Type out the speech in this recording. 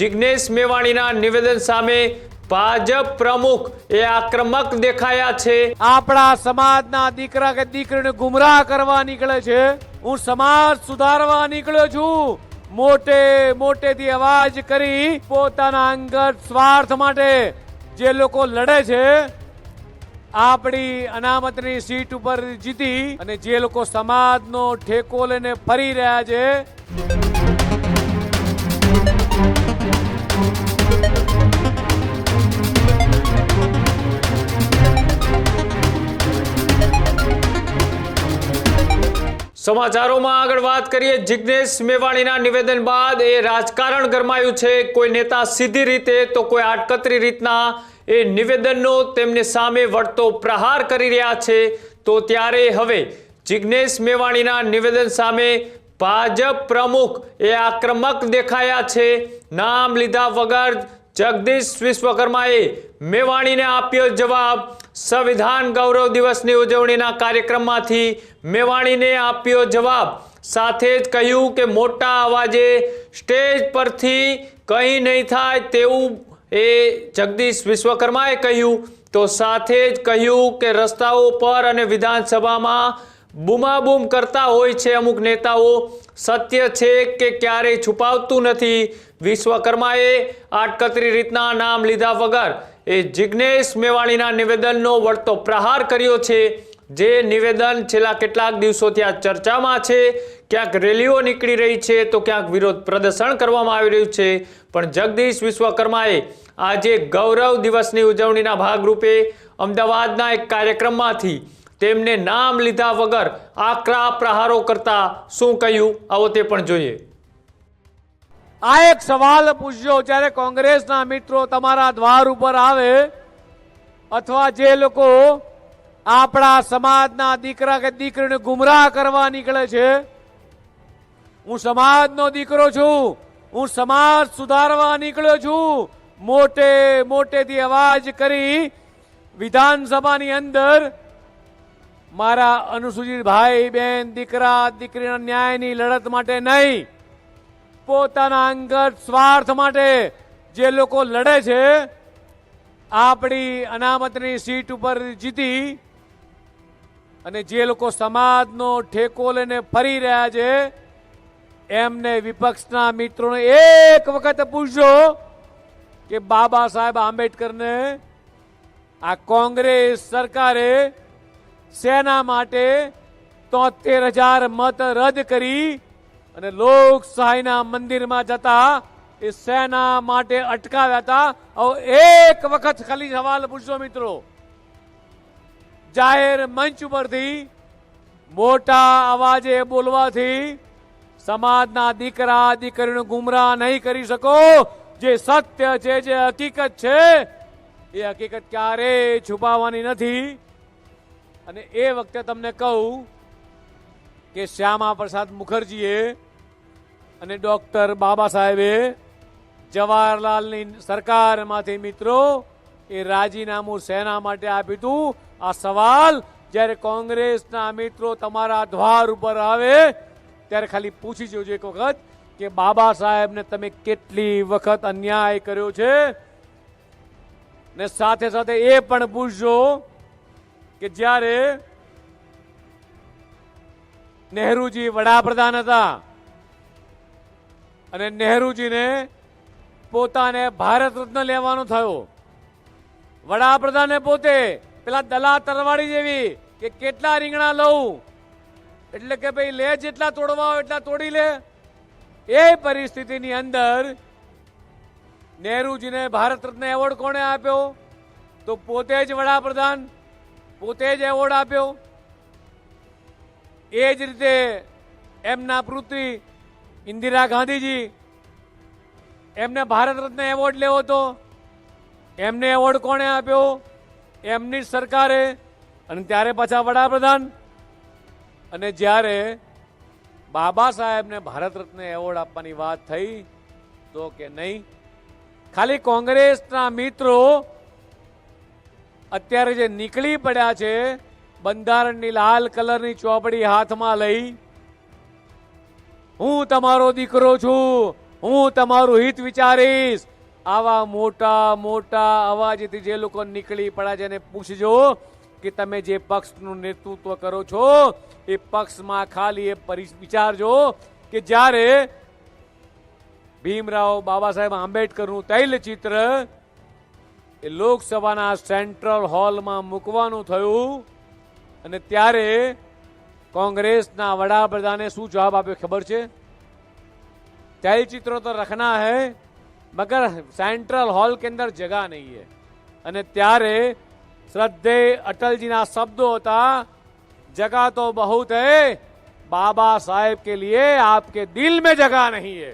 જિગ્નેશ મેવાણીના નિવેદન સામે ભાજપ પ્રમુખ એ આક્રમક દેખાયા છે. આપણા સમાજના દીકરા કે દીકરીને ગુમરાહ કરવા નીકળે છે. હું સમાજ સુધારવા નીકળ્યો છું. મોટે મોટેથી અવાજ કરી પોતાના અંગત સ્વાર્થ માટે જે લોકો લડે છે, આપણી અનામતની સીટ ઉપર જીતી અને જે લોકો સમાજનો ઠેકો લઈને ફરી રહ્યા છે. સમાચારોમાં આગળ વાત કરીએ. જિગ્નેશ મેવાણીના નિવેદન બાદ એ રાજકારણ ગરમાયું છે. કોઈ નેતા સીધી રીતે તો કોઈ આડકતરી રીતના એ નિવેદનનો તેમને સામે વળતો પ્રહાર કરી રહ્યા છે. તો ત્યારે હવે જિગ્નેશ મેવાણીના નિવેદન સામે ભાજપ પ્રમુખ એ આક્રમક દેખાયા છે. નામ લીધા વગર જગદીશ વિશ્વકર્માએ મેવાણીને આપ્યો જવાબ, સંવિધાન ગૌરવ દિવસની ઉજવણીના કાર્યક્રમમાંથી મેવાણીને આપ્યો જવાબ. સાથે જ કહ્યું કે મોટા અવાજે સ્ટેજ પરથી કંઈ નહીં થાય તેવું એ જગદીશ વિશ્વકર્માએ કહ્યું. તો સાથે જ કહ્યું કે રસ્તાઓ પર અને વિધાનસભામાં બૂમાબૂમ કરતા હોય છે અમુક નેતાઓ. સત્ય છે કે ક્યારેય છુપાવતું નથી. વિશ્વકર્માએ આટકતરી રીતના નામ લીધા વગર એ જિગ્નેશ મેવાણીના નિવેદનનો વળતો પ્રહાર કર્યો છે. જે નિવેદન છેલ્લા કેટલાક દિવસોથી આ ચર્ચામાં છે. ક્યાંક રેલીઓ નીકળી રહી છે તો ક્યાંક વિરોધ પ્રદર્શન કરવામાં આવી રહ્યું છે. પણ જગદીશ વિશ્વકર્માએ આજે ગૌરવ દિવસની ઉજવણીના ભાગરૂપે અમદાવાદના એક કાર્યક્રમમાંથી તેમને નામ લીધા વગર આકરા પ્રહારો કરતા શું કહ્યું? આવો તે પણ જોઈએ. આ એક સવાલ પૂછજો જ્યારે કોંગ્રેસના મિત્રો તમારા દ્વાર ઉપર આવે અથવા જે લોકો આપણા સમાજના દીકરા કે દીકરીને ગુમરાહ કરવા નીકળે છે, હું સમાજનો દીકરો છું, હું સમાજ સુધારવા નીકળ્યો છું, મોટે મોટેથી અવાજ કરી વિધાનસભાની અંદર મારા અનુસૂચિત ભાઈ બહેન દીકરા, દીકરીના ન્યાયની લડત માટે નહીં, પોતાના અંગત સ્વાર્થ માટે જે લોકો લડે છે, આપણી અનામતની સીટ ઉપર જીતી અને જે લોકો સમાજનો ઠેકો લઈને ફરી રહ્યા છે, એમને વિપક્ષના મિત્રોને એક વખત પૂછજો કે બાબા સાહેબ આંબેડકરને આ કોંગ્રેસ સરકારે સેના માટે તોતેર હજાર મત રદ કરી અને લોકશાહીના મંદિરમાં જતા એ સેના માટે અટકાવ્યા હતા. એક વખત ખાલી સવાલ પૂછજો મિત્રો. જાહેર મંચ ઉપરથી મોટા અવાજે બોલવાથી સમાજના દીકરા, દીકરીને ગુમરાહ નહીં કરી શકો. જે સત્ય છે, જે હકીકત છે, એ હકીકત ક્યારેય છુપાવવાની નથી. અને એ વખતે તમને કહું કે શ્યામા પ્રસાદ મુખર્જીએ અને ડોક્ટર બાબા સાહેબે જવાહરલાલની સરકારમાંથી મિત્રો એ રાજીનામું સેના માટે આપ્યું હતું. આ સવાલ જ્યારે કોંગ્રેસના મિત્રો તમારા દ્વાર ઉપર આવે ત્યારે ખાલી પૂછી જોજો એક વખત કે બાબા સાહેબને તમે કેટલી વખત અન્યાય કર્યો છે? ને સાથે સાથે એ પણ પૂછજો કે જ્યારે નહેરુજી વડાપ્રધાન હતા અને નહેરુજીને પોતાને ભારત રત્ન લેવાનો થયો. વડાપ્રધાને પોતે પેલા દલા તરવાડી જેવી કે કેટલા રીંગણા લઉં, એટલે કે ભાઈ લે જેટલા તોડવા હોય એટલા તોડી લે. એ પરિસ્થિતિની અંદર નહેરુજીને ભારત રત્ન એવોર્ડ કોણે આપ્યો? તો પોતે જ વડાપ્રધાન પોતે જ એવોર્ડ આપ્યો. એ જ રીતે એમના પુત્રી ઇન્દિરા ગાંધીજી એમને ભારત રત્ન એવોર્ડ લેવો હતો. એમને એવોર્ડ કોણે આપ્યો? એમની સરકારે. અને ત્યારે પાછા વડાપ્રધાન. અને જ્યારે બાબા સાહેબને ભારત રત્ન એવોર્ડ આપવાની વાત થઈ, તો કે નહીં? ખાલી કોંગ્રેસના મિત્રો અત્યારે જે નીકળી પડ્યા છે, બંધારણની લાલ કલરની ચોપડી હાથમાં લઈ, હું તમારો દીકરો છું, હું તમારું હિત વિચારીશ. આવા મોટા મોટા અવાજથી જે લોકો નીકળી પડ્યા છે એને પૂછજો કે તમે જે પક્ષનું નેતૃત્વ કરો છો, એ પક્ષમાં ખાલી એ વિચારજો કે જ્યારે ભીમરાવ બાબા સાહેબ આંબેડકરનું તૈલચિત્ર એ લોકસભાના સેન્ટ્રલ હોલમાં મૂકવાનું થયું અને ત્યારે કોંગ્રેસના વડાપ્રધાને શું જવાબ આપ્યો ખબર છે? તૈલચિત્રો તો રખના હૈ, મગર સેન્ટ્રલ હોલ કે અંદર જગા નહીં હે. અને ત્યારે શ્રદ્ધે અટલજીના શબ્દો હતા, જગા તો બહુ હૈ, બાબા સાહેબ કે લીએ આપકે દિલ મેં જગા નહીં હે.